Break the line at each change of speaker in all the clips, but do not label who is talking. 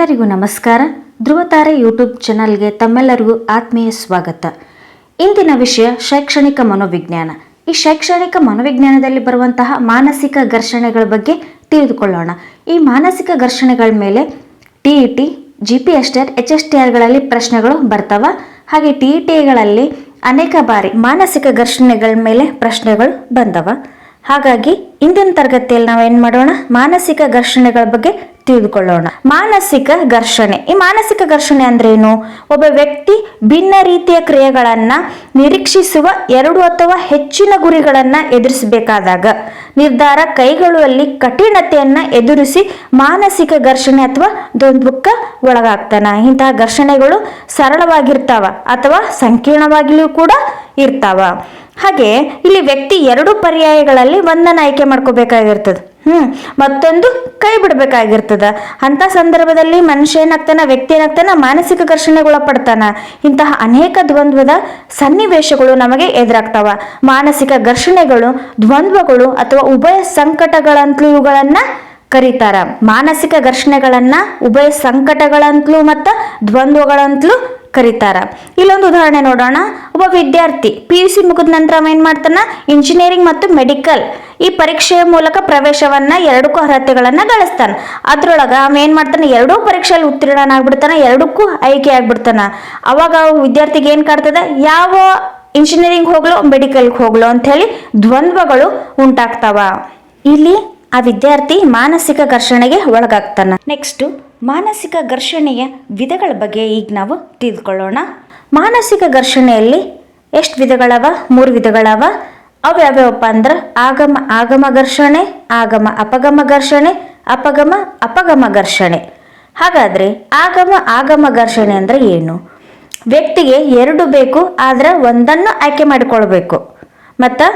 ಎಲ್ಲರಿಗೂ ನಮಸ್ಕಾರ. ಧ್ರುವತಾರೆ ಯೂಟ್ಯೂಬ್ ಚಾನಲ್ಗೆ ತಮ್ಮೆಲ್ಲರಿಗೂ ಆತ್ಮೀಯ ಸ್ವಾಗತ. ಇಂದಿನ ವಿಷಯ ಶೈಕ್ಷಣಿಕ ಮನೋವಿಜ್ಞಾನ. ಈ ಶೈಕ್ಷಣಿಕ ಮನೋವಿಜ್ಞಾನದಲ್ಲಿ ಬರುವಂತಹ ಮಾನಸಿಕ ಘರ್ಷಣೆಗಳ ಬಗ್ಗೆ ತಿಳಿದುಕೊಳ್ಳೋಣ. ಈ ಮಾನಸಿಕ ಘರ್ಷಣೆಗಳ ಮೇಲೆ T E T, G P S T R H S T ಆರ್ಗಳಲ್ಲಿ ಪ್ರಶ್ನೆಗಳು ಬರ್ತಾವ. ಹಾಗೆ ಟಿ ಇ ಟಿಗಳಲ್ಲಿ ಅನೇಕ ಬಾರಿ ಮಾನಸಿಕ ಘರ್ಷಣೆಗಳ ಮೇಲೆ ಪ್ರಶ್ನೆಗಳು ಬಂದವ. ಹಾಗಾಗಿ ಇಂದಿನ ತರಗತಿಯಲ್ಲಿ ನಾವೇನ್ ಮಾಡೋಣ? ಮಾನಸಿಕ ಘರ್ಷಣೆಗಳ ಬಗ್ಗೆ ತಿಳಿದುಕೊಳ್ಳೋಣ. ಮಾನಸಿಕ ಘರ್ಷಣೆ. ಈ ಮಾನಸಿಕ ಘರ್ಷಣೆ ಅಂದ್ರೇನು? ಒಬ್ಬ ವ್ಯಕ್ತಿ ಭಿನ್ನ ರೀತಿಯ ಕ್ರಿಯೆಗಳನ್ನ ನಿರೀಕ್ಷಿಸುವ ಎರಡು ಅಥವಾ ಹೆಚ್ಚಿನ ಗುರಿಗಳನ್ನ ಎದುರಿಸಬೇಕಾದಾಗ, ನಿರ್ಧಾರ ಕೈಗೊಳ್ಳುವಲ್ಲಿ ಕಠಿಣತೆಯನ್ನ ಎದುರಿಸಿ ಮಾನಸಿಕ ಘರ್ಷಣೆ ಅಥವಾ ದ್ವಂದ್ವಕ್ಕ ಒಳಗಾಗ್ತಾನ. ಇಂತಹ ಘರ್ಷಣೆಗಳು ಸರಳವಾಗಿರ್ತಾವ ಅಥವಾ ಸಂಕೀರ್ಣವಾಗಿಯೂ ಕೂಡ ಇರ್ತಾವ. ಹಾಗೆ ಇಲ್ಲಿ ವ್ಯಕ್ತಿ ಎರಡು ಪರ್ಯಾಯಗಳಲ್ಲಿ ಒಂದನ್ನ ಆಯ್ಕೆ ಮಾಡ್ಕೋಬೇಕಾಗಿರ್ತದೆ. ಹ್ಮ್, ಮತ್ತೊಂದು ಕೈ ಬಿಡಬೇಕಾಗಿರ್ತದ ಅಂತ ಸಂದರ್ಭದಲ್ಲಿ ಮನುಷ್ಯ ಏನಾಗ್ತಾನ, ವ್ಯಕ್ತಿ ಏನಾಗ್ತಾನ, ಮಾನಸಿಕ ಘರ್ಷಣೆಗೊಳಪಡ್ತಾನ ಇಂತಹ ಅನೇಕ ದ್ವಂದ್ವದ ಸನ್ನಿವೇಶಗಳು ನಮಗೆ ಎದುರಾಗ್ತಾವ. ಮಾನಸಿಕ ಘರ್ಷಣೆಗಳು, ದ್ವಂದ್ವಗಳು ಅಥವಾ ಉಭಯ ಸಂಕಟಗಳಂತಲೂ ಇವುಗಳನ್ನ ಕರೀತಾರ. ಮಾನಸಿಕ ಘರ್ಷಣೆಗಳನ್ನ, ಉಭಯ ಸಂಕಟಗಳಂತಲೂ ಮತ್ತ ದ್ವಂದ್ವಗಳಂತಲೂ ಕರೀತಾರ. ಇಲ್ಲೊಂದು ಉದಾಹರಣೆ ನೋಡೋಣ. ಒಬ್ಬ ವಿದ್ಯಾರ್ಥಿ ಪಿ ಯು ಸಿ ಮುಗಿದ ನಂತರ ಏನ್ ಮಾಡ್ತಾನ? ಇಂಜಿನಿಯರಿಂಗ್ ಮತ್ತು ಮೆಡಿಕಲ್ ಈ ಪರೀಕ್ಷೆಯ ಮೂಲಕ ಪ್ರವೇಶವನ್ನ ಎರಡಕ್ಕೂ ಅರ್ಹತೆಗಳನ್ನ ಗಳಿಸ್ತಾನ. ಅದ್ರೊಳಗ ಅವ ಏನ್ ಮಾಡ್ತಾನೆ? ಎರಡೂ ಪರೀಕ್ಷೆಯಲ್ಲಿ ಉತ್ತೀರ್ಣನಾಗ್ಬಿಡ್ತಾನ ಎರಡಕ್ಕೂ ಆಯ್ಕೆ ಆಗ್ಬಿಡ್ತಾನ. ಅವಾಗ ಅವ ವಿದ್ಯಾರ್ಥಿಗೆ ಏನ್ ಕಾಡ್ತದ ಯಾವ ಇಂಜಿನಿಯರಿಂಗ್ ಹೋಗ್ಲೋ ಮೆಡಿಕಲ್ಗೆ ಹೋಗ್ಲೋ ಅಂತ ಹೇಳಿ ದ್ವಂದ್ವಗಳು ಉಂಟಾಗ್ತಾವ. ಇಲ್ಲಿ ಆ ವಿದ್ಯಾರ್ಥಿ ಮಾನಸಿಕ ಘರ್ಷಣೆಗೆ ಒಳಗಾಗ್ತಾನ. ನೆಕ್ಸ್ಟ್ ಮಾನಸಿಕ ಘರ್ಷಣೆಯ ವಿಧಗಳ ಬಗ್ಗೆ ಈಗ ನಾವು ತಿಳಿದುಕೊಳ್ಳೋಣ. ಮಾನಸಿಕ ಘರ್ಷಣೆಯಲ್ಲಿ ಎಷ್ಟು ವಿಧಗಳವ? ಮೂರು ವಿಧಗಳವ. ಅವು ಯಾವ್ಯಾವಪ್ಪ ಅಂದ್ರೆ ಆಗಮ ಆಗಮ ಘರ್ಷಣೆ ಆಗಮ ಅಪಗಮ ಘರ್ಷಣೆ ಅಪಗಮ ಅಪಗಮ ಘರ್ಷಣೆ. ಹಾಗಾದ್ರೆ ಆಗಮ ಆಗಮ ಘರ್ಷಣೆ ಅಂದ್ರೆ ಏನು? ವ್ಯಕ್ತಿಗೆ ಎರಡು ಬೇಕು ಆದ್ರೆ ಒಂದನ್ನು ಆಯ್ಕೆ ಮಾಡಿಕೊಳ್ಬೇಕು. ಮತ್ತು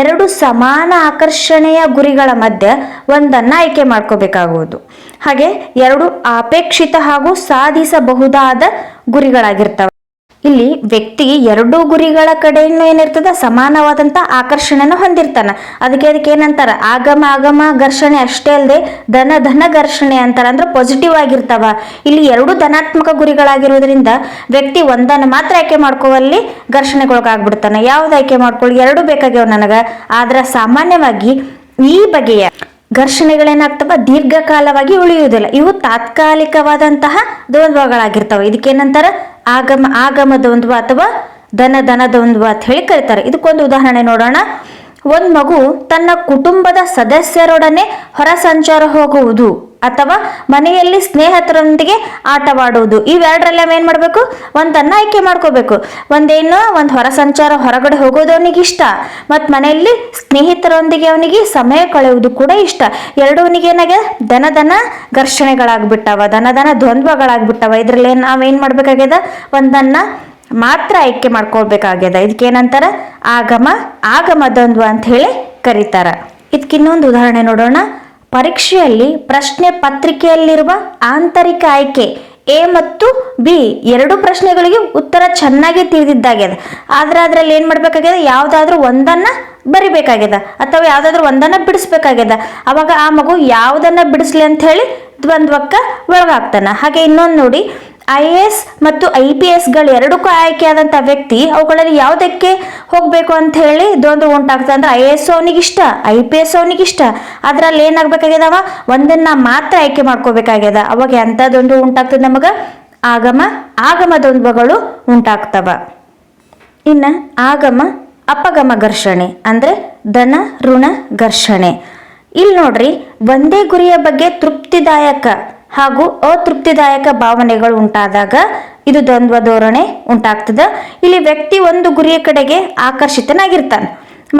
ಎರಡು ಸಮಾನ ಆಕರ್ಷಣೆಯ ಗುರಿಗಳ ಮಧ್ಯೆ ಒಂದನ್ನು ಆಯ್ಕೆ ಮಾಡ್ಕೋಬೇಕಾಗುವುದು. ಹಾಗೆ ಎರಡು ಅಪೇಕ್ಷಿತ ಹಾಗೂ ಸಾಧಿಸಬಹುದಾದ ಗುರಿಗಳಾಗಿರ್ತವೆ. ಇಲ್ಲಿ ವ್ಯಕ್ತಿ ಎರಡೂ ಗುರಿಗಳ ಕಡೆಯಿಂದ ಏನಿರ್ತದ, ಸಮಾನವಾದಂತ ಆಕರ್ಷಣೆಯನ್ನು ಹೊಂದಿರ್ತಾನ. ಅದಕ್ಕೆ ಅದಕ್ಕೆ ಏನಂತಾರ? ಆಗಮ ಆಗಮ, ಘರ್ಷಣೆ ಅಷ್ಟೇ ಅಲ್ಲದೆ ಧನ ಧನ ಘರ್ಷಣೆ ಅಂತಾರ ಅಂದ್ರೆ ಪಾಸಿಟಿವ್ ಆಗಿರ್ತಾವ. ಇಲ್ಲಿ ಎರಡು ಧನಾತ್ಮಕ ಗುರಿಗಳಾಗಿರೋದ್ರಿಂದ ವ್ಯಕ್ತಿ ಒಂದನ್ನು ಮಾತ್ರ ಆಯ್ಕೆ ಮಾಡ್ಕೋವಲ್ಲಿ ಘರ್ಷಣೆಗೊಳಗಾಗ್ಬಿಡ್ತಾನೆ. ಯಾವ್ದು ಆಯ್ಕೆ ಮಾಡ್ಕೊಳ್ಳಿ ಎರಡು ಬೇಕಾಗ್ಯಾವ ನನಗ. ಆದ್ರೆ ಸಾಮಾನ್ಯವಾಗಿ ಈ ಬಗೆಯ ಘರ್ಷಣೆಗಳೇನಾಗ್ತವ? ದೀರ್ಘಕಾಲವಾಗಿ ಉಳಿಯುವುದಿಲ್ಲ. ಇವು ತಾತ್ಕಾಲಿಕವಾದಂತಹ ದ್ವಂದ್ವಗಳಾಗಿರ್ತವೆ. ಇದಕ್ಕೇನಂತಾರ ಆಗಮ ಆಗಮ ದ್ವಂದ್ವ ಅಥವಾ ಧನ ಧನ ದ್ವಂದ್ವ ಅಂತ ಹೇಳಿ ಕರೀತಾರೆ. ಇದಕ್ಕೊಂದು ಉದಾಹರಣೆ ನೋಡೋಣ. ಒಂದು ಮಗು ತನ್ನ ಕುಟುಂಬದ ಸದಸ್ಯರೊಡನೆ ಹೊರ ಸಂಚಾರ ಹೋಗುವುದು. ಅಥವಾ ಮನೆಯಲ್ಲಿ ಸ್ನೇಹಿತರೊಂದಿಗೆ ಆಟವಾಡುವುದು. ಇವೆರಡರಲ್ಲಿ ನಾವು ಏನ್ ಮಾಡ್ಬೇಕು? ಒಂದನ್ನ ಆಯ್ಕೆ ಮಾಡ್ಕೋಬೇಕು. ಒಂದೇನು? ಒಂದು ಹೊರ ಸಂಚಾರ, ಹೊರಗಡೆ ಹೋಗೋದು ಅವನಿಗೆ ಇಷ್ಟ. ಮತ್ತು ಮನೆಯಲ್ಲಿ ಸ್ನೇಹಿತರೊಂದಿಗೆ ಅವನಿಗೆ ಸಮಯ ಕಳೆಯುವುದು ಕೂಡ ಇಷ್ಟ. ಎರಡು ಅವನಿಗೆ ಏನಾಗ ದನ ದನ ಘರ್ಷಣೆಗಳಾಗ್ಬಿಟ್ಟವ, ದನ ದನ ದ್ವಂದ್ವಗಳಾಗ್ಬಿಟ್ಟವ. ಇದ್ರಲ್ಲಿ ಏನ್ ನಾವೇನ್ ಮಾಡ್ಬೇಕಾಗ್ಯದ? ಒಂದನ್ನ ಮಾತ್ರ ಆಯ್ಕೆ ಮಾಡ್ಕೊಳ್ಬೇಕಾಗ್ಯದ. ಇದಕ್ಕೇನಂತಾರ ಆಗಮ ಆಗಮ ದ್ವಂದ್ವ ಅಂತ ಹೇಳಿ ಕರೀತಾರ. ಇದಕ್ಕಿನ್ನೊಂದು ಉದಾಹರಣೆ ನೋಡೋಣ. ಪರೀಕ್ಷೆಯಲ್ಲಿ ಪ್ರಶ್ನೆ ಪತ್ರಿಕೆಯಲ್ಲಿರುವ ಆಂತರಿಕ ಆಯ್ಕೆ ಎ ಮತ್ತು ಬಿ ಎರಡು ಪ್ರಶ್ನೆಗಳಿಗೆ ಉತ್ತರ ಚೆನ್ನಾಗಿ ತಿಳಿದಿದ್ದಾಗ್ಯದ ಆದ್ರೆ ಅದ್ರಲ್ಲಿ ಏನ್ ಮಾಡ್ಬೇಕಾಗ್ಯದ ಯಾವ್ದಾದ್ರೂ ಒಂದನ್ನ ಬರಿಬೇಕಾಗ್ಯದ ಅಥವಾ ಯಾವ್ದಾದ್ರೂ ಒಂದನ್ನ ಬಿಡಿಸ್ಬೇಕಾಗ್ಯದ ಅವಾಗ ಆ ಮಗು ಯಾವ್ದನ್ನ ಬಿಡಿಸ್ಲಿ ಅಂತ ಹೇಳಿ ದ್ವಂದ್ವಕ್ಕ ಒಳಗಾಗ್ತಾನ. ಹಾಗೆ ಇನ್ನೊಂದು ನೋಡಿ ಐ ಎ ಎಸ್ ಮತ್ತು ಐ ಪಿ ಎಸ್ಗಳು ಎರಡಕ್ಕೂ ಆಯ್ಕೆಯಾದಂಥ ವ್ಯಕ್ತಿ, ಅವುಗಳಲ್ಲಿ ಯಾವುದಕ್ಕೆ ಹೋಗಬೇಕು ಅಂತ ಹೇಳಿ ಇದೊಂದು ಉಂಟಾಗ್ತದೆ ಅಂದ್ರೆ ಐ ಎ ಎಸ್ ಅವನಿಗೆ ಇಷ್ಟ ಐ ಪಿ ಎಸ್ ಅವನಿಗೆ ಇಷ್ಟ ಅದ್ರಲ್ಲಿ ಏನಾಗಬೇಕಾಗ್ಯದವ? ಒಂದನ್ನ ಮಾತ್ರ ಆಯ್ಕೆ ಮಾಡ್ಕೋಬೇಕಾಗ್ಯದ. ಅವಾಗ ಎಂಥದ್ದೊಂದು ಉಂಟಾಗ್ತದೆ ನಮಗೆ? ಆಗಮ ಆಗಮ ದ್ವಂದ್ವಗಳು ಉಂಟಾಗ್ತವ. ಇನ್ನು ಆಗಮ, ಅಪಗಮ ಘರ್ಷಣೆ ಅಂದರೆ ಧನ, ಋಣ ಘರ್ಷಣೆ. ಇಲ್ಲಿ ನೋಡ್ರಿ, ಒಂದೇ ಗುರಿಯ ಬಗ್ಗೆ ತೃಪ್ತಿದಾಯಕ ಹಾಗೂ ಅತೃಪ್ತಿದಾಯಕ ಭಾವನೆಗಳು ಉಂಟಾದಾಗ ಇದು ದ್ವಂದ್ವ ಧೋರಣೆ ಉಂಟಾಗ್ತದ. ಇಲ್ಲಿ ವ್ಯಕ್ತಿ ಒಂದು ಗುರಿಯ ಕಡೆಗೆ ಆಕರ್ಷಿತನಾಗಿರ್ತಾನೆ,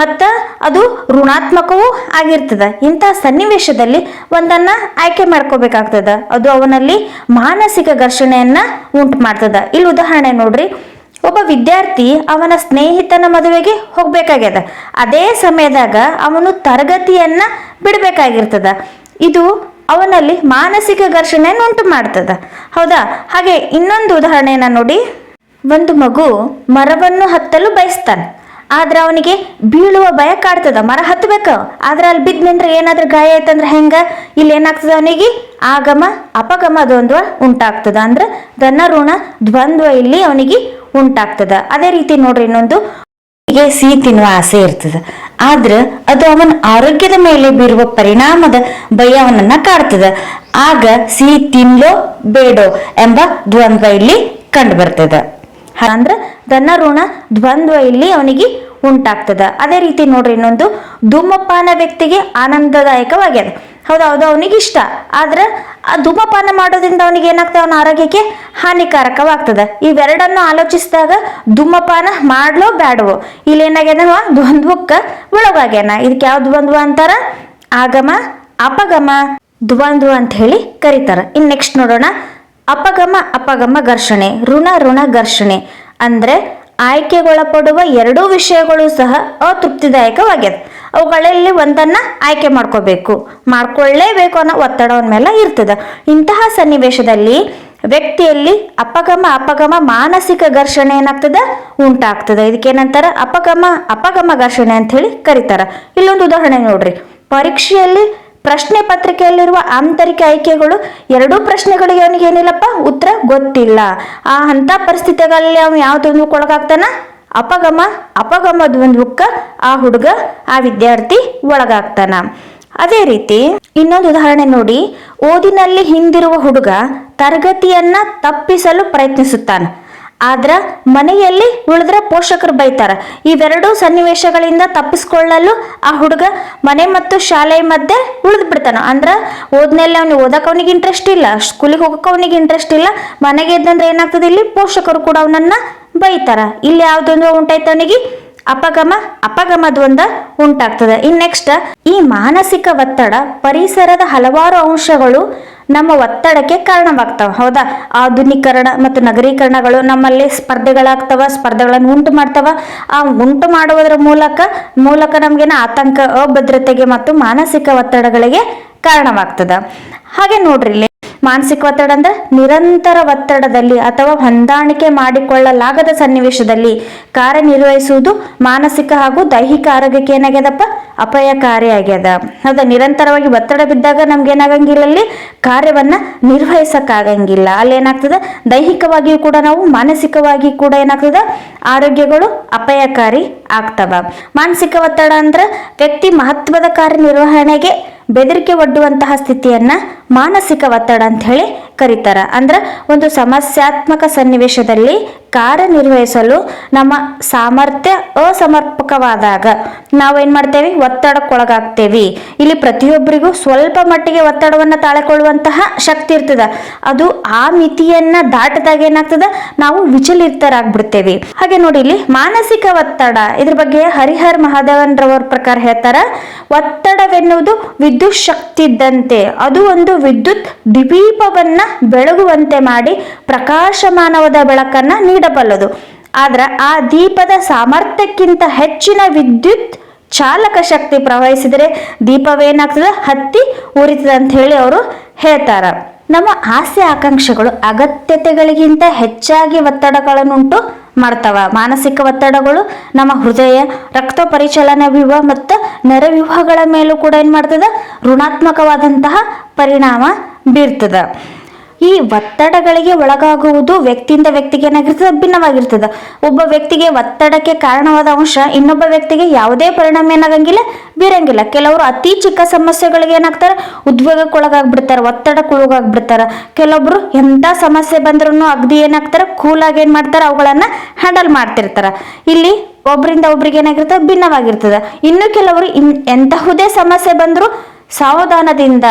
ಮತ್ತು ಅದು ಋಣಾತ್ಮಕವೂ ಆಗಿರ್ತದೆ. ಇಂತಹ ಸನ್ನಿವೇಶದಲ್ಲಿ ಒಂದನ್ನ ಆಯ್ಕೆ ಮಾಡ್ಕೋಬೇಕಾಗ್ತದ. ಅದು ಅವನಲ್ಲಿ ಮಾನಸಿಕ ಘರ್ಷಣೆಯನ್ನು ಉಂಟು ಮಾಡ್ತದ ಇಲ್ಲಿ ಉದಾಹರಣೆ ನೋಡ್ರಿ, ಒಬ್ಬ ವಿದ್ಯಾರ್ಥಿ ಅವನ ಸ್ನೇಹಿತನ ಮದುವೆಗೆ ಹೋಗಬೇಕಾಗ್ಯದ. ಅದೇ ಸಮಯದಾಗ ಅವನು ತರಗತಿಯನ್ನ ಬಿಡಬೇಕಾಗಿರ್ತದ. ಇದು ಅವನಲ್ಲಿ ಮಾನಸಿಕ ಘರ್ಷಣೆಯನ್ನು ಉಂಟು ಮಾಡ್ತದೆ. ಹೌದಾ? ಹಾಗೆ ಇನ್ನೊಂದು ಉದಾಹರಣೆನ ನೋಡಿ. ಒಂದು ಮಗು ಮರವನ್ನು ಹತ್ತಲು ಬಯಸ್ತಾನೆ. ಆದ್ರೆ ಅವನಿಗೆ ಬೀಳುವ ಭಯ ಕಾಡ್ತದ. ಮರ ಹತ್ತಬೇಕು ಆದ್ರೆ ಅಲ್ಲಿ ಬಿದ್ದ ನಿಂದ್ರೆ ಏನಾದ್ರೂ ಗಾಯ ಆಯ್ತಂದ್ರೆ ಹೆಂಗ? ಇಲ್ಲಿ ಏನಾಗ್ತದ ಅವನಿಗೆ? ಆಗಮ, ಅಪಗಮ ದ್ವಂದ್ವ ಉಂಟಾಗ್ತದ. ಅಂದ್ರೆ ಧನ, ಋಣ, ದ್ವಂದ್ವ ಇಲ್ಲಿ ಅವನಿಗೆ ಉಂಟಾಗ್ತದ. ಅದೇ ರೀತಿ ನೋಡ್ರಿ ಇನ್ನೊಂದು. ಹೀಗೆ ಸಿಹಿ ತಿನ್ನುವ ಆಸೆ ಇರ್ತದೆ. ಆದ್ರೆ ಅದು ಅವನ ಆರೋಗ್ಯದ ಮೇಲೆ ಬೀರುವ ಪರಿಣಾಮದ ಭಯ ಅವನನ್ನ ಕಾಡ್ತದ. ಆಗ ಸಿಹಿ ತಿನ್ಲೋ ಬೇಡೋ ಎಂಬ ದ್ವಂದ್ವ ಇಲ್ಲಿ ಕಂಡು ಬರ್ತದ ಅಂದ್ರೆ ಧನ, ಋಣ ದ್ವಂದ್ವ ಇಲ್ಲಿ ಅವನಿಗೆ ಉಂಟಾಗ್ತದ. ಅದೇ ರೀತಿ ನೋಡ್ರಿ ಇನ್ನೊಂದು ಧೂಮಪಾನ ವ್ಯಕ್ತಿಗೆ ಆನಂದದಾಯಕವಾಗ್ಯದ. ಹೌದೌದು ಹೌದು ಅವನಿಗೆ ಇಷ್ಟ. ಆದ್ರೆ ಆ ಧೂಮಪಾನ ಮಾಡೋದ್ರಿಂದ ಅವನಿಗೆ ಏನಾಗ್ತದೆ? ಅವನ ಆರೋಗ್ಯಕ್ಕೆ ಹಾನಿಕಾರಕವಾಗ್ತದೆ. ಇವೆರಡನ್ನು ಆಲೋಚಿಸಿದಾಗ ಧೂಮಪಾನ ಮಾಡ್ಲೋ ಬ್ಯಾಡವೋ? ಇಲ್ಲಿ ಏನಾಗ್ಯದ ದ್ವಂದ್ವಕ್ಕ ಒಳಗಾಗ್ಯಾನ. ಇದಕ್ಕೆ ಯಾವ ದ್ವಂದ್ವ ಅಂತಾರ? ಆಗಮ, ಅಪಗಮ. ದ್ವಂದ್ವ ಅಂತ ಹೇಳಿ ಕರೀತಾರ. ಇನ್ ನೆಕ್ಸ್ಟ್ ನೋಡೋಣ. ಅಪಗಮ ಅಪಗಮ ಘರ್ಷಣೆ. ಋಣ ಋಣ ಘರ್ಷಣೆ. ಅಂದ್ರೆ ಆಯ್ಕೆಗೊಳಪಡುವ ಎರಡೂ ವಿಷಯಗಳು ಸಹ ಅತೃಪ್ತಿದಾಯಕವಾಗ್ಯದ. ಅವುಗಳಲ್ಲಿ ಒಂದನ್ನ ಆಯ್ಕೆ ಮಾಡ್ಕೋಬೇಕು. ಮಾಡ್ಕೊಳ್ಳೇಬೇಕು ಅನ್ನೋ ಒತ್ತಡವನ್ನ ಮೇಲೆ ಇರ್ತದ. ಇಂತಹ ಸನ್ನಿವೇಶದಲ್ಲಿ ವ್ಯಕ್ತಿಯಲ್ಲಿ ಅಪಗಮ ಅಪಗಮ ಮಾನಸಿಕ ಘರ್ಷಣೆ ಏನಾಗ್ತದ? ಉಂಟಾಗ್ತದ. ಇದಕ್ಕೇನಂತಾರ? ಅಪಗಮ ಅಪಗಮ ಘರ್ಷಣೆ ಅಂತ ಹೇಳಿ ಕರೀತಾರ. ಇಲ್ಲೊಂದು ಉದಾಹರಣೆ ನೋಡ್ರಿ. ಪರೀಕ್ಷೆಯಲ್ಲಿ ಪ್ರಶ್ನೆ ಪತ್ರಿಕೆಯಲ್ಲಿರುವ ಆಂತರಿಕ ಆಯ್ಕೆಗಳು ಎರಡೂ ಪ್ರಶ್ನೆಗಳಿಗೆ ಅವನಿಗೆ ಏನಿಲ್ಲಪ್ಪ ಉತ್ತರ ಗೊತ್ತಿಲ್ಲ. ಆ ಅಂಥ ಪರಿಸ್ಥಿತಿಗಳಲ್ಲಿ ಅವನು ಯಾವ ದ್ವಂದ್ವಕ್ಕೊಳಗಾಗ್ತಾನ ಅಪಗಮ ಅಪಗಮದ್ ಒಂದು ಹುಕ್ಕ ಆ ಹುಡುಗ, ಆ ವಿದ್ಯಾರ್ಥಿ ಒಳಗಾಗ್ತಾನ. ಅದೇ ರೀತಿ ಇನ್ನೊಂದು ಉದಾಹರಣೆ ನೋಡಿ. ಓದಿನಲ್ಲಿ ಹಿಂದಿರುವ ಹುಡುಗ ತರಗತಿಯನ್ನ ತಪ್ಪಿಸಲು ಪ್ರಯತ್ನಿಸುತ್ತಾನೆ. ಆದ್ರ ಮನೆಯಲ್ಲಿ ಉಳಿದ್ರೆ ಪೋಷಕರು ಬೈತಾರ. ಇವೆರಡೂ ಸನ್ನಿವೇಶಗಳಿಂದ ತಪ್ಪಿಸ್ಕೊಳ್ಳಲು ಆ ಹುಡುಗ ಮನೆ ಮತ್ತು ಶಾಲೆ ಮಧ್ಯೆ ಉಳಿದು ಬಿಡ್ತಾನ. ಅಂದ್ರ ಓದ್ನಲ್ಲಿ ಅವ್ನಿಗೆ ಓದಕ್ಕೆ ಅವನಿಗೆ ಇಂಟ್ರೆಸ್ಟ್ ಇಲ್ಲ, ಸ್ಕೂಲಿಗೆ ಹೋಗಕ್ಕೆ ಅವನಿಗೆ ಇಂಟ್ರೆಸ್ಟ್ ಇಲ್ಲ, ಮನೆಗೆ ಇದ್ದಂದ್ರೆ ಏನಾಗ್ತದೆ ಇಲ್ಲಿ ಪೋಷಕರು ಕೂಡ ಅವನನ್ನ ಬೈತಾರ. ಇಲ್ಲಿ ಯಾವ್ದೊಂದು ಉಂಟಾಯ್ತು ಅವನಿಗೆ? ಅಪಗಮ ಅಪಗಮ ಒಂದ ಉಂಟಾಗ್ತದೆ. ಇನ್ ನೆಕ್ಸ್ಟ್ ಈ ಮಾನಸಿಕ ಒತ್ತಡ ಪರಿಸರದ ಹಲವಾರು ಅಂಶಗಳು ನಮ್ಮ ಒತ್ತಡಕ್ಕೆ ಕಾರಣವಾಗ್ತವೆ. ಹೌದಾ? ಆಧುನೀಕರಣ ಮತ್ತು ನಗರೀಕರಣಗಳು ನಮ್ಮಲ್ಲಿ ಸ್ಪರ್ಧೆಗಳಾಗ್ತವ, ಸ್ಪರ್ಧೆಗಳನ್ನು ಉಂಟು ಮಾಡ್ತವ. ಆ ಉಂಟು ಮಾಡುವುದರ ಮೂಲಕ ಮೂಲಕ ನಮ್ಗೆ ಆತಂಕ, ಅಭದ್ರತೆಗೆ ಮತ್ತು ಮಾನಸಿಕ ಒತ್ತಡಗಳಿಗೆ ಕಾರಣವಾಗ್ತದ. ಹಾಗೆ ನೋಡ್ರಿ ಮಾನಸಿಕ ಒತ್ತಡ ಅಂದ್ರೆ ನಿರಂತರ ಒತ್ತಡದಲ್ಲಿ ಅಥವಾ ಹೊಂದಾಣಿಕೆ ಮಾಡಿಕೊಳ್ಳಲಾಗದ ಸನ್ನಿವೇಶದಲ್ಲಿ ಕಾರ್ಯನಿರ್ವಹಿಸುವುದು ಮಾನಸಿಕ ಹಾಗೂ ದೈಹಿಕ ಆರೋಗ್ಯಕ್ಕೆ ಏನಾಗ್ಯದಪ್ಪ? ಅಪಾಯಕಾರಿ ಆಗ್ಯದ ಹೌದಾ? ನಿರಂತರವಾಗಿ ಒತ್ತಡ ಬಿದ್ದಾಗ ನಮ್ಗೆ ಏನಾಗಂಗಿಲ್ಲ ಅಲ್ಲಿ? ಕಾರ್ಯವನ್ನ ನಿರ್ವಹಿಸಕ್ಕಾಗಂಗಿಲ್ಲ. ಅಲ್ಲಿ ಏನಾಗ್ತದೆ ದೈಹಿಕವಾಗಿಯೂ ಕೂಡ ನಾವು ಮಾನಸಿಕವಾಗಿ ಕೂಡ ಏನಾಗ್ತದ? ಆರೋಗ್ಯಗಳು ಅಪಾಯಕಾರಿ ಆಗ್ತವ. ಮಾನಸಿಕ ಒತ್ತಡ ಅಂದ್ರೆ ವ್ಯಕ್ತಿ ಮಹತ್ವದ ಕಾರ್ಯನಿರ್ವಹಣೆಗೆ ಬೆದರಿಕೆ ಒಡ್ಡುವಂತಹ ಸ್ಥಿತಿಯನ್ನ ಮಾನಸಿಕ ಒತ್ತಡ ಅಂತ ಹೇಳಿ ಕರೀತಾರ. ಅಂದ್ರ ಒಂದು ಸಮಸ್ಯಾತ್ಮಕ ಸನ್ನಿವೇಶದಲ್ಲಿ ಕಾರ್ಯನಿರ್ವಹಿಸಲು ನಮ್ಮ ಸಾಮರ್ಥ್ಯ ಅಸಮರ್ಪಕವಾದಾಗ ನಾವೇನ್ ಮಾಡ್ತೇವೆ? ಒತ್ತಡಕ್ಕೊಳಗಾಗ್ತೇವಿ. ಇಲ್ಲಿ ಪ್ರತಿಯೊಬ್ಬರಿಗೂ ಸ್ವಲ್ಪ ಮಟ್ಟಿಗೆ ಒತ್ತಡವನ್ನು ತಾಳಿಕೊಳ್ಳುವಂತಹ ಶಕ್ತಿ ಇರ್ತದ. ಅದು ಆ ಮಿತಿಯನ್ನ ದಾಟದಾಗ ಏನಾಗ್ತದ? ನಾವು ವಿಚಲಿತರಾಗ್ಬಿಡ್ತೇವೆ. ಹಾಗೆ ನೋಡಿ ಇಲ್ಲಿ ಮಾನಸಿಕ ಒತ್ತಡ. ಇದ್ರ ಬಗ್ಗೆ ಹರಿಹರ್ ಮಹಾದೇವನ್ ರವರ ಪ್ರಕಾರ ಹೇಳ್ತಾರ, ಒತ್ತಡವೆನ್ನುವುದು ವಿದ್ಯುತ್ ಶಕ್ತಿ ಇದ್ದಂತೆ ಅದು ಒಂದು ವಿದ್ಯುತ್ ದ್ವೀಪವನ್ನ ಬೆಳಗುವಂತೆ ಮಾಡಿ ಪ್ರಕಾಶಮಾನವಾದ ಬೆಳಕನ್ನ ನೀಡಬಲ್ಲದು ಆದ್ರ ಆ ದೀಪದ ಸಾಮರ್ಥ್ಯಕ್ಕಿಂತ ಹೆಚ್ಚಿನ ವಿದ್ಯುತ್ ಚಾಲಕ ಶಕ್ತಿ ಪ್ರವಹಿಸಿದರೆ ದೀಪವೇನಾಗ್ತದೆ? ಹತ್ತಿ ಉರಿತದ ಅಂತ ಹೇಳಿ ಅವರು ಹೇಳ್ತಾರ. ನಮ್ಮ ಆಸೆ ಆಕಾಂಕ್ಷೆಗಳು ಅಗತ್ಯತೆಗಳಿಗಿಂತ ಹೆಚ್ಚಾಗಿ ಒತ್ತಡಗಳನ್ನುಂಟು ಮಾಡ್ತಾವ. ಮಾನಸಿಕ ಒತ್ತಡಗಳು ನಮ್ಮ ಹೃದಯ, ರಕ್ತ ಪರಿಚಲನೆ ವ್ಯೂಹ ಮತ್ತು ನರವ್ಯೂಹಗಳ ಮೇಲೂ ಕೂಡ ಏನು ಮಾಡ್ತದ? ಋಣಾತ್ಮಕವಾದಂತಹ ಪರಿಣಾಮ ಬೀರ್ತದ. ಈ ಒತ್ತಡಗಳಿಗೆ ಒಳಗಾಗುವುದು ವ್ಯಕ್ತಿಯಿಂದ ವ್ಯಕ್ತಿಗೆ ಏನಾಗಿರ್ತದೆ ಭಿನ್ನವಾಗಿರ್ತದೆ. ಒಬ್ಬ ವ್ಯಕ್ತಿಗೆ ಒತ್ತಡಕ್ಕೆ ಕಾರಣವಾದ ಅಂಶ ಇನ್ನೊಬ್ಬ ವ್ಯಕ್ತಿಗೆ ಯಾವುದೇ ಪರಿಣಾಮ ಏನಾಗಂಗಿಲ್ಲ, ಬೀರಂಗಿಲ್ಲ. ಕೆಲವರು ಅತಿ ಚಿಕ್ಕ ಸಮಸ್ಯೆಗಳಿಗೆ ಏನಾಗ್ತಾರೆ? ಉದ್ವೇಗಕ್ಕೊಳಗಾಗ್ಬಿಡ್ತಾರೆ, ಒತ್ತಡಕ್ಕೊಳಗಾಗ್ಬಿಡ್ತಾರೆ. ಕೆಲವೊಬ್ರು ಎಂಥ ಸಮಸ್ಯೆ ಬಂದ್ರೂ ಅಗ್ದಿ ಏನಾಗ್ತಾರೆ? ಕೂಲಾಗಿ ಏನು ಮಾಡ್ತಾರೆ? ಅವುಗಳನ್ನು ಹ್ಯಾಂಡಲ್ ಮಾಡ್ತಿರ್ತಾರೆ. ಇಲ್ಲಿ ಒಬ್ಬರಿಂದ ಒಬ್ರಿಗೆ ಏನಾಗಿರ್ತದೆ? ಭಿನ್ನವಾಗಿರ್ತದೆ. ಇನ್ನು ಕೆಲವರು ಇನ್ ಎಂತಹುದೇ ಸಮಸ್ಯೆ ಬಂದರೂ ಸಾವಧಾನದಿಂದ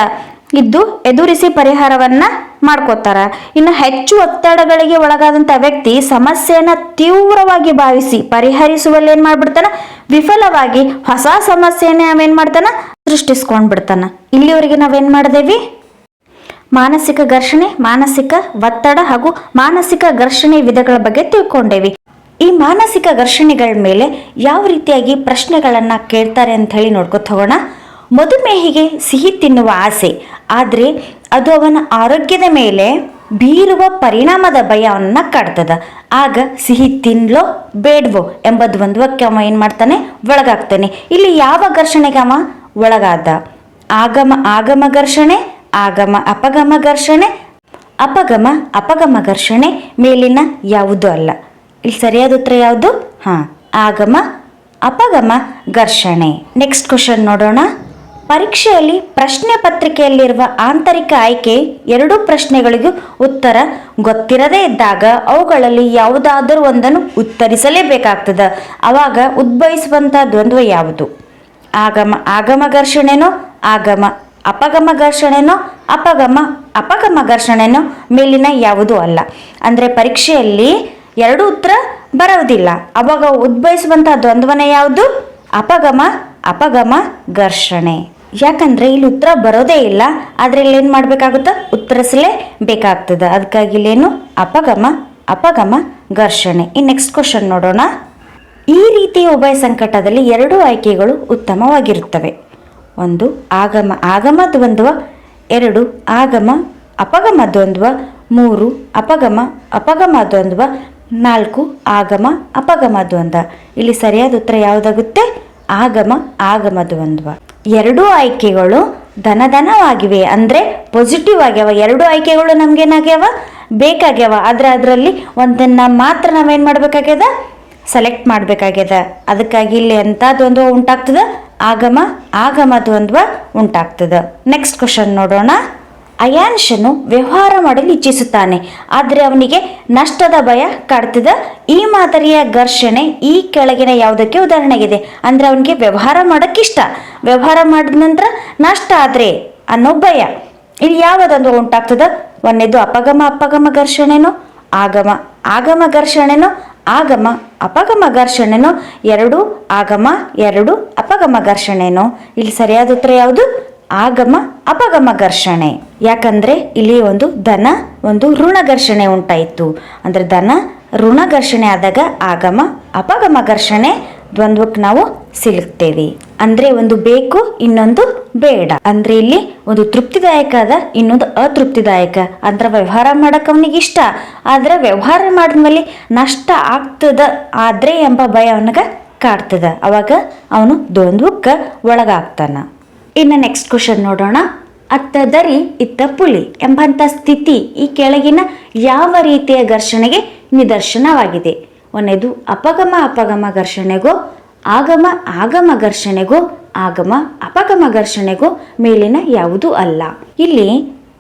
ಇದ್ದು ಎದುರಿಸಿ ಪರಿಹಾರವನ್ನ ಮಾಡ್ಕೋತಾರ. ಇನ್ನು ಹೆಚ್ಚು ಒತ್ತಡಗಳಿಗೆ ಒಳಗಾದಂತ ವ್ಯಕ್ತಿ ಸಮಸ್ಯೆಯನ್ನ ತೀವ್ರವಾಗಿ ಭಾವಿಸಿ ಪರಿಹರಿಸುವಲ್ಲಿ ಏನ್ ಮಾಡ್ಬಿಡ್ತಾನ? ವಿಫಲವಾಗಿ ಹೊಸ ಸಮಸ್ಯೆಯನ್ನ ಅವೇನ್ ಮಾಡ್ತಾನ? ಸೃಷ್ಟಿಸ್ಕೊಂಡ್ ಬಿಡ್ತಾನ ಇಲ್ಲಿವರೆಗೆ ನಾವೇನ್ ಮಾಡಿದೇವಿ? ಮಾನಸಿಕ ಘರ್ಷಣೆ, ಮಾನಸಿಕ ಒತ್ತಡ ಹಾಗೂ ಮಾನಸಿಕ ಘರ್ಷಣೆ ವಿಧಗಳ ಬಗ್ಗೆ ತಿಳ್ಕೊಂಡೇವಿ. ಈ ಮಾನಸಿಕ ಘರ್ಷಣೆಗಳ ಮೇಲೆ ಯಾವ ರೀತಿಯಾಗಿ ಪ್ರಶ್ನೆಗಳನ್ನ ಕೇಳ್ತಾರೆ ಅಂತ ಹೇಳಿ ನೋಡ್ಕೊತ ಹೋಗೋಣ. ಮಧುಮೇಹಿಗೆ ಸಿಹಿ ತಿನ್ನುವ ಆಸೆ. ಆದರೆ ಅದು ಅವನ ಆರೋಗ್ಯದ ಮೇಲೆ ಬೀರುವ ಪರಿಣಾಮದ ಭಯವನ್ನ ಕಾಡ್ತದ. ಆಗ ಸಿಹಿ ತಿನ್ಲೋ ಬೇಡ್ವೋ ಎಂಬ ದ್ವಂದ್ವಕ್ಕೆ ಅವ ಏನು ಮಾಡ್ತಾನೆ? ಒಳಗಾಗ್ತಾನೆ. ಇಲ್ಲಿ ಯಾವ ಘರ್ಷಣೆಗೆ ಅವ? ಒಳಗಾದ. ಆಗಮ ಆಗಮ ಘರ್ಷಣೆ, ಆಗಮ, ಅಪಗಮ ಘರ್ಷಣೆ, ಅಪಗಮ ಅಪಗಮ ಘರ್ಷಣೆ ಮೇಲಿನ ಯಾವುದೂ ಅಲ್ಲ. ಇಲ್ಲಿ ಸರಿಯಾದ ಉತ್ತರ ಯಾವುದು? ಹಾಂ, ಆಗಮ, ಅಪಗಮ ಘರ್ಷಣೆ. ನೆಕ್ಸ್ಟ್ ಕ್ವಶನ್ ನೋಡೋಣ. ಪರೀಕ್ಷೆಯಲ್ಲಿ ಪ್ರಶ್ನೆ ಪತ್ರಿಕೆಯಲ್ಲಿರುವ ಆಂತರಿಕ ಆಯ್ಕೆ ಎರಡೂ ಪ್ರಶ್ನೆಗಳಿಗೂ ಉತ್ತರ ಗೊತ್ತಿರದೇ ಇದ್ದಾಗ ಅವುಗಳಲ್ಲಿ ಯಾವುದಾದರೂ ಒಂದನ್ನು ಉತ್ತರಿಸಲೇಬೇಕಾಗ್ತದೆ. ಅವಾಗ ಉದ್ಭವಿಸುವಂಥ ದ್ವಂದ್ವ ಯಾವುದು? ಆಗಮ ಆಗಮ ಘರ್ಷಣೆನೋ, ಆಗಮ, ಅಪಗಮ ಘರ್ಷಣೆನೋ, ಅಪಗಮ ಅಪಗಮ ಘರ್ಷಣೆನೋ ಮೇಲಿನ ಯಾವುದೂ ಅಲ್ಲ. ಅಂದರೆ ಪರೀಕ್ಷೆಯಲ್ಲಿ ಎರಡು ಉತ್ತರ ಬರೋದಿಲ್ಲ ಅವಾಗ ಉದ್ಭವಿಸುವಂತಹ ದ್ವಂದ್ವನ ಯಾವುದು? ಅಪಗಮ ಅಪಗಮ ಘರ್ಷಣೆ. ಯಾಕಂದ್ರೆ ಇಲ್ಲಿ ಉತ್ತರ ಬರೋದೇ ಇಲ್ಲ, ಆದ್ರೆ ಏನು ಮಾಡಬೇಕಾಗುತ್ತೆ? ಉತ್ತರಿಸಲೇ ಬೇಕಾಗ್ತದೆ. ಅದಕ್ಕಾಗಿ ಇಲ್ಲೇನು ಅಪಗಮ ಅಪಗಮ, ಘರ್ಷಣೆ. ಈ ನೆಕ್ಸ್ಟ್ ಕ್ವಶನ್ ನೋಡೋಣ. ಈ ರೀತಿಯ ಉಭಯ ಸಂಕಟದಲ್ಲಿ ಎರಡು ಆಯ್ಕೆಗಳು ಉತ್ತಮವಾಗಿರುತ್ತವೆ. ಒಂದು, ಆಗಮ. ಆಗಮ ದ್ವಂದ್ವ ಎರಡು, ಆಗಮ ಅಪಗಮ ದ್ವಂದ್ವ ಮೂರು, ಅಪಗಮ ಅಪಗಮ ದ್ವಂದ್ವ ನಾಲ್ಕು, ಆಗಮ ಅಪಗಮ ದ್ವಂದ್ವ ಇಲ್ಲಿ ಸರಿಯಾದ ಉತ್ತರ ಯಾವುದಾಗುತ್ತೆ? ಆಗಮ ಆಗಮ ದ್ವಂದ್ವ ಎರಡೂ ಆಯ್ಕೆಗಳು ಧನಧನವಾಗಿವೆ. ಅಂದರೆ ಪಾಸಿಟಿವ್ ಆಗ್ಯಾವ. ಎರಡು ಆಯ್ಕೆಗಳು ನಮ್ಗೇನಾಗ್ಯಾವ? ಬೇಕಾಗ್ಯಾವ. ಆದರೆ ಅದರಲ್ಲಿ ಒಂದನ್ನು ಮಾತ್ರ ನಾವೇನು ಮಾಡಬೇಕಾಗ್ಯದ? ಸೆಲೆಕ್ಟ್ ಮಾಡಬೇಕಾಗ್ಯದ. ಅದಕ್ಕಾಗಿ ಇಲ್ಲಿ ಎಂಥ ದ್ವಂದ್ವ ಉಂಟಾಗ್ತದ? ಆಗಮ. ಆಗಮ ದ್ವಂದ್ವ ಉಂಟಾಗ್ತದೆ. ನೆಕ್ಸ್ಟ್ ಕ್ವಶನ್ ನೋಡೋಣ. ಅಯಾನ್ಶನು ವ್ಯವಹಾರ ಮಾಡಲು ಇಚ್ಛಿಸುತ್ತಾನೆ. ಆದರೆ ಅವನಿಗೆ ನಷ್ಟದ ಭಯ ಕಾಡ್ತದ. ಈ ಮಾದರಿಯ ಘರ್ಷಣೆ ಈ ಕೆಳಗಿನ ಯಾವುದಕ್ಕೆ ಉದಾಹರಣೆಗಿದೆ ಅಂದರೆ ಅವನಿಗೆ ವ್ಯವಹಾರ ಮಾಡೋಕ್ಕೆ ಇಷ್ಟ ವ್ಯವಹಾರ ಮಾಡಿದ ನಂತರ ನಷ್ಟ ಆದರೆ ಅನ್ನೋ ಭಯ. ಇಲ್ಲಿ ಯಾವುದೊಂದು ಉಂಟಾಗ್ತದ? ಒಂದೇದು ಅಪಗಮ ಅಪಗಮ ಘರ್ಷಣೆನೋ, ಆಗಮ ಆಗಮ ಘರ್ಷಣೆನೋ, ಆಗಮ, ಅಪಗಮ ಘರ್ಷಣೆನೋ, ಎರಡು ಆಗಮ, ಎರಡು ಅಪಗಮ ಘರ್ಷಣೆನೋ. ಇಲ್ಲಿ ಸರಿಯಾದ ಉತ್ತರ ಯಾವುದು? ಆಗಮ ಅಪಗಮ ಘರ್ಷಣೆ ಯಾಕಂದ್ರೆ ಇಲ್ಲಿ ಒಂದು ಧನ, ಒಂದು ಋಣ ಘರ್ಷಣೆ ಉಂಟಾಯಿತು. ಅಂದ್ರೆ ಧನ ಋಣ ಘರ್ಷಣೆ ಆದಾಗ ಆಗಮ ಅಪಗಮ ಘರ್ಷಣೆ ದ್ವಂದ್ವಕ್ಕೆ ನಾವು ಸಿಲುಕ್ತೇವೆ. ಅಂದ್ರೆ ಒಂದು ಬೇಕು, ಇನ್ನೊಂದು ಬೇಡ. ಅಂದ್ರೆ ಇಲ್ಲಿ ಒಂದು ತೃಪ್ತಿದಾಯಕ ಅದ, ಇನ್ನೊಂದು ಅತೃಪ್ತಿದಾಯಕ. ಅಂದ್ರೆ ವ್ಯವಹಾರ ಮಾಡಕ್ಕೆ ಅವನಿಗೆ ಇಷ್ಟ. ಆದ್ರೆ ವ್ಯವಹಾರ ಮಾಡಿದ್ಮೇಲೆ ನಷ್ಟ ಆಗ್ತದ ಆದ್ರೆ ಎಂಬ ಭಯ ಅವನಿಗೆ ಕಾಡ್ತದ. ಅವಾಗ ಅವನು ದ್ವಂದ್ವಕ್ಕೆ ಒಳಗಾಗ್ತಾನ. ಇನ್ನು ನೆಕ್ಸ್ಟ್ ಕ್ವಶನ್ ನೋಡೋಣ. ಅತ್ತ ದರಿ, ಇತ್ತ ಪುಲಿ ಎಂಬಂಥ ಸ್ಥಿತಿ ಈ ಕೆಳಗಿನ ಯಾವ ರೀತಿಯ ಘರ್ಷಣೆಗೆ ನಿದರ್ಶನವಾಗಿದೆ? ಒಂದೇದು, ಅಪಗಮ ಅಪಗಮ ಘರ್ಷಣೆಗೋ, ಆಗಮ ಆಗಮ ಘರ್ಷಣೆಗೋ, ಆಗಮ, ಅಪಗಮ ಘರ್ಷಣೆಗೋ ಮೇಲಿನ ಯಾವುದೂ ಅಲ್ಲ. ಇಲ್ಲಿ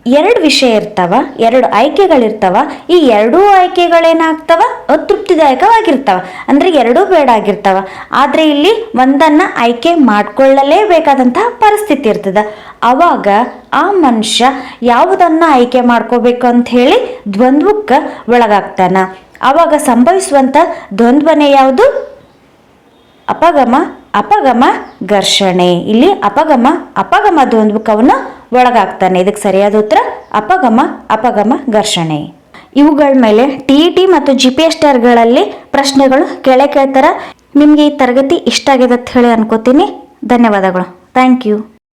ಎರಡು ವಿಷಯ ಇರ್ತಾವ, ಎರಡು ಆಯ್ಕೆಗಳಿರ್ತಾವ, ಈ ಎರಡೂ ಆಯ್ಕೆಗಳೇನಾಗ್ತಾವ? ಅತೃಪ್ತಿದಾಯಕವಾಗಿರ್ತಾವ. ಅಂದ್ರೆ ಎರಡೂ ಬೇಡ ಆಗಿರ್ತಾವ ಆದರೆ ಇಲ್ಲಿ ಒಂದನ್ನ ಆಯ್ಕೆ ಮಾಡ್ಕೊಳ್ಳಲೇಬೇಕಾದಂತಹ ಪರಿಸ್ಥಿತಿ ಇರ್ತದ. ಅವಾಗ ಆ ಮನುಷ್ಯ ಯಾವುದನ್ನ ಆಯ್ಕೆ ಮಾಡ್ಕೋಬೇಕು ಅಂತ ಹೇಳಿ ದ್ವಂದ್ವಕ್ಕೆ ಒಳಗಾಗ್ತಾನ. ಅವಾಗ ಸಂಭವಿಸುವಂತ ದ್ವಂದ್ವನೇ ಯಾವುದು? ಅಪಗಮ ಅಪಗಮ ಘರ್ಷಣೆ. ಇಲ್ಲಿ ಅಪಗಮ ಅಪಗಮ ದ್ವಂದ್ವಕವನ್ನು ಒಳಗಾಗ್ತಾನೆ. ಇದಕ್ಕೆ ಸರಿಯಾದ ಉತ್ತರ, ಅಪಗಮ ಅಪಗಮ, ಘರ್ಷಣೆ. ಇವುಗಳ ಮೇಲೆ ಟಿ ಇ ಟಿ ಮತ್ತು ಜಿ ಪಿ ಎಸ್ ಟಿಆರ್ಗಳಲ್ಲಿ ಪ್ರಶ್ನೆಗಳು ಕೆಳ ಕೇಳ್ತಾರೆ. ನಿಮಗೆ ಈ ತರಗತಿ ಇಷ್ಟ ಆಗಿದೆ ಅಂತ ಹೇಳಿ ಅನ್ಕೋತೀನಿ. ಧನ್ಯವಾದಗಳು. Thank you.